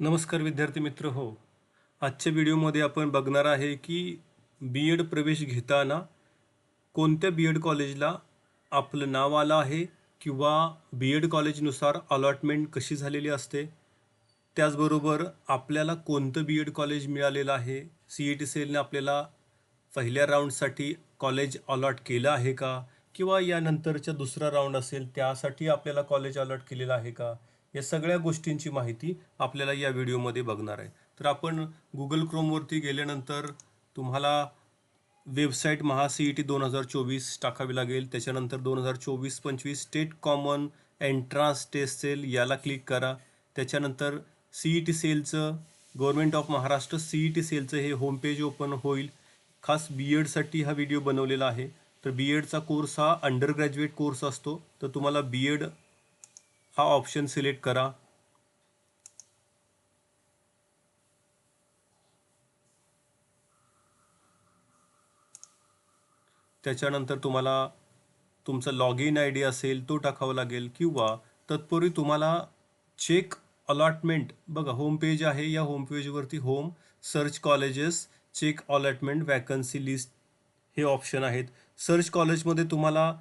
नमस्कार विद्यार्थी मित्र हो. आजच्या व्हिडिओमध्ये आपण बघणार आहे की बी एड प्रवेश घेताना कोणत्या बी एड कॉलेजला आपलं नाव आलं आहे किंवा बी एड कॉलेजनुसार अलॉटमेंट कशी झालेली असते? त्याचबरोबर आपल्याला कोणतं बी एड कॉलेज मिळालेलं आहे? सी ई टी सेलने आपल्याला पहिल्या राऊंडसाठी कॉलेज अलॉट केलं आहे का? किंवा यानंतरच्या दुसरा राऊंड असेल त्यासाठी आपल्याला कॉलेज अलॉट केलेलं आहे का? या सगळ्या गोष्टींची माहिती आपल्याला या व्हिडिओमध्ये बघणार आहे. तर आपण गुगल क्रोमवरती गेल्यानंतर तुम्हाला website Maha C E T दोन हजार चोवीस टाकावी लागेल. त्याच्यानंतर दोन हजार चोवीस पंचवीस state common entrance test cell याला क्लिक करा. त्याच्यानंतर C E T सेलचं government of Maharashtra C E T सेलचं हे होमपेज ओपन होईल. खास बी एडसाठी हा व्हिडिओ बनवलेला आहे. तर बी एडचा कोर्स हा अंडर ग्रॅज्युएट कोर्स असतो. तर तुम्हाला बी एड हा ऑप्शन सिलेक्ट करा. त्याच्यानंतर तुम्हाला तुमचा लॉग इन आय डी असेल तो टाकावा लागेल किंवा तत्पूर्वी तुम्हाला चेक अलॉटमेंट बघा होम पेज आहे या होम पेजवरती home search colleges check allotment vacancy list हे ऑप्शन आहेत. सर्च कॉलेजमध्ये तुम्हाला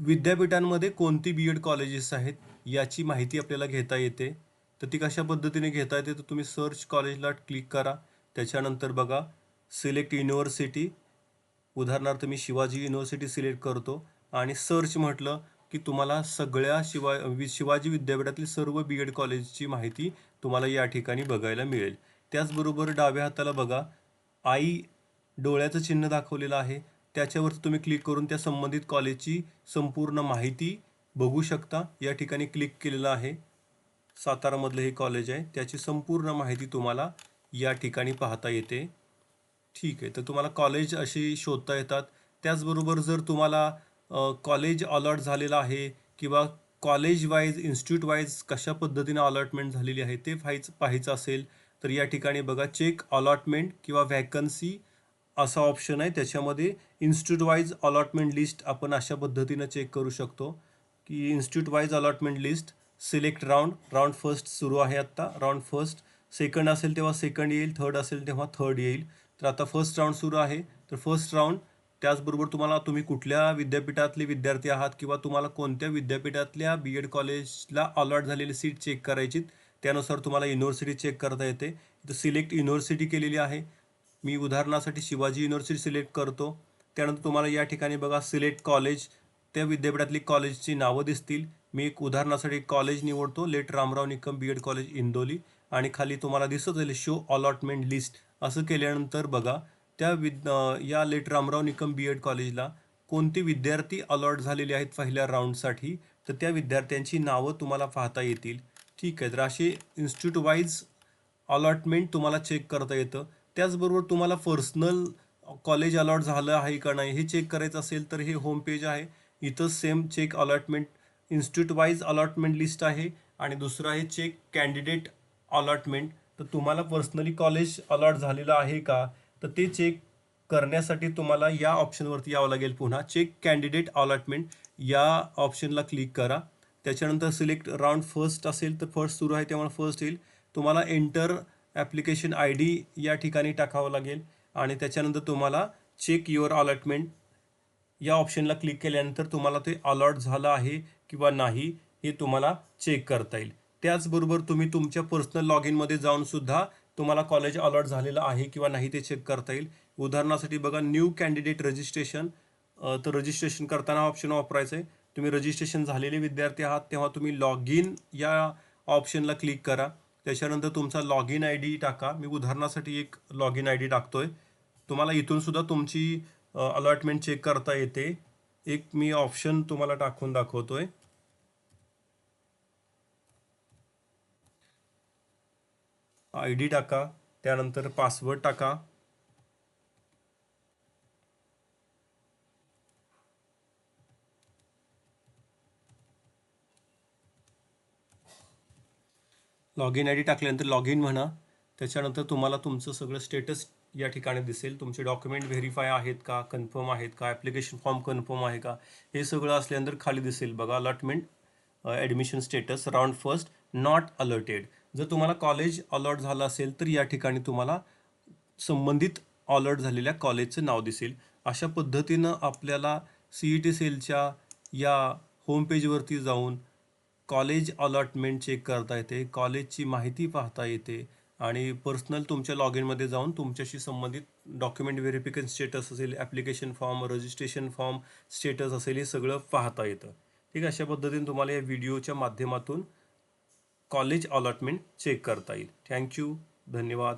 विद्यापीठांमध्ये कोणती बी एड कॉलेजेस आहेत याची माहिती आपल्याला घेता येते. तर ती कशा पद्धतीने घेता येते? तर तुम्ही सर्च कॉलेजला क्लिक करा. त्याच्यानंतर बघा सिलेक्ट युनिव्हर्सिटी उदाहरणार्थ मी शिवाजी युनिव्हर्सिटी सिलेक्ट करतो. आणि सर्च म्हटलं की तुम्हाला सगळ्या शिवा वि- शिवाजी विद्यापीठातील सर्व बी एड कॉलेजची माहिती तुम्हाला या ठिकाणी बघायला मिळेल. त्याचबरोबर डाव्या हाताला बघा आई डोळ्याचं चिन्ह दाखवलेलं आहे. त्याच्यावरती तुम्ही क्लिक करून त्या संबंधित कॉलेजची संपूर्ण माहिती बघू शकता. या ठिकाणी क्लिक केलेलं आहे. सातारामधलं हे कॉलेज आहे. त्याची संपूर्ण माहिती तुम्हाला या ठिकाणी पाहता येते. ठीक आहे. तर तुम्हाला कॉलेज अशी शोधता येतात. त्याचबरोबर जर तुम्हाला कॉलेज अलॉट झालेलं आहे किंवा कॉलेज वाईज इन्स्टिट्यूट वाईज कशा पद्धतीने अलॉटमेंट झालेली आहे ते पाहायचं पाहायचं असेल तर या ठिकाणी बघा चेक अलॉटमेंट किंवा व्हॅकन्सी असा ऑप्शन आहे. त्याच्यामध्ये इन्स्टिट्यूट वाईज अलॉटमेंट लिस्ट आपण अशा पद्धतीनं चेक करू शकतो की institute wise allotment list select round round first सुरू आहे आत्ता. राऊंड फर्स्ट सेकंड असेल तेव्हा सेकंड येईल थर्ड असेल तेव्हा थर्ड येईल. तर आता फर्स्ट राऊंड सुरू आहे. तर फर्स्ट राऊंड त्याचबरोबर तुम्हाला तुम्ही कुठल्या विद्यापीठातले विद्यार्थी आहात किंवा तुम्हाला कोणत्या विद्यापीठातल्या बी एड कॉलेजला अलॉट झालेली सीट चेक करायची त्यानुसार तुम्हाला युनिव्हर्सिटी चेक करता येते. इथं सिलेक्ट युनिव्हर्सिटी केलेली आहे. मी उदाहरणासाठी शिवाजी युनिव्हर्सिटी सिलेक्ट करतो. त्यानंतर तुम्हाला या ठिकाणी बघा सिलेक्ट कॉलेज त्या विद्यापीठातली कॉलेजची नावं दिसतील. मी एक उदाहरणासाठी कॉलेज निवडतो. Late Ramrao Nikam B Ed college Indoli. आणि खाली तुम्हाला दिसत जाईल शो अलॉटमेंट लिस्ट असं केल्यानंतर बघा त्या विद या late Ramrao Nikam B Ed कॉलेजला कोणते विद्यार्थी अलॉट झालेले आहेत पहिल्या राऊंडसाठी तर त्या विद्यार्थ्यांची नावं तुम्हाला पाहता येतील. ठीक आहे तर असे इन्स्टिट्यूट वाईज अलॉटमेंट तुम्हाला चेक करता येतं. त्याचबरोबर तुम्हाला पर्सनल कॉलेज अलॉट झालं आहे का नाही हे चेक करायचं असेल तर हे होम पेज आहे. इथं same check allotment institute wise allotment list आहे आणि दुसरं आहे चेक कॅन्डिडेट अलॉटमेंट तर तुम्हाला पर्सनली कॉलेज अलॉट झालेलं आहे का? तर ते चेक करण्यासाठी तुम्हाला या ऑप्शनवरती यावं लागेल पुन्हा. चेक कॅन्डिडेट अलॉटमेंट या ऑप्शनला क्लिक करा. त्याच्यानंतर सिलेक्ट राऊंड फर्स्ट असेल तर फर्स्ट सुरू आहे त्यामुळे फर्स्ट येईल. तुम्हाला एंटर ॲप्लिकेशन आय डी या ठिकाणी टाकावं लागेल. आणि त्याच्यानंतर तुम्हाला चेक युअर अलॉटमेंट या ऑप्शनला क्लिक केल्यानंतर तुम्हाला ते अलॉट झालं आहे किंवा नाही हे तुम्हाला चेक करता येईल. त्याचबरोबर तुम्ही तुमच्या पर्सनल लॉग इनमध्ये जाऊनसुद्धा तुम्हाला कॉलेज अलॉट झालेलं आहे किंवा नाही ते चेक करता येईल. उदाहरणासाठी बघा न्यू कॅन्डिडेट रजिस्ट्रेशन तर रजिस्ट्रेशन करताना ऑप्शन वापरायचं आहे. तुम्ही रजिस्ट्रेशन झालेले विद्यार्थी आहात तेव्हा तुम्ही लॉग इन या ऑप्शनला क्लिक करा. त्याच्यानंतर तुमचा लॉग इन आय डी टाका. मी उदाहरणासाठी एक लॉग इन आय डी टाकतोय. तुम्हाला इथून सुद्धा तुमची अलॉटमेंट चेक करता येते. एक मी ऑप्शन तुम्हाला टाकून दाखवतोय. आय डी टाका. त्यानंतर पासवर्ड टाका. लॉग इन आय डी टाकल्यानंतर लॉग इन म्हणा. त्याच्यानंतर तुम्हाला तुमचं सगळं स्टेटस या ठिकाणी दिसेल. तुमचे डॉक्युमेंट व्हेरीफाय आहेत का? कन्फर्म आहेत का? ॲप्लिकेशन फॉर्म कन्फर्म आहे का? हे सगळं असल्यानंतर खाली दिसेल. बघा allotment admission status round first not alerted जर तुम्हाला कॉलेज अलॉट झालं असेल तर या ठिकाणी तुम्हाला संबंधित अलॉट झालेल्या कॉलेजचं नाव दिसेल. अशा पद्धतीनं आपल्याला सी ई टी सेलच्या या होमपेजवरती जाऊन कॉलेज अलॉटमेंट चेक करता येते कॉलेजची माहिती पाहता येते आणि पर्सनल तुमच्या लॉग इनमध्ये जाऊन तुमच्याशी संबंधित डॉक्युमेंट व्हेरिफिकेशन स्टेटस असेल application form registration form status असेल हे सगळं पाहता येतं. ठीक आहे? अशा पद्धतीने तुम्हाला या व्हिडिओच्या माध्यमातून कॉलेज अलॉटमेंट चेक करता येईल. थँक्यू धन्यवाद.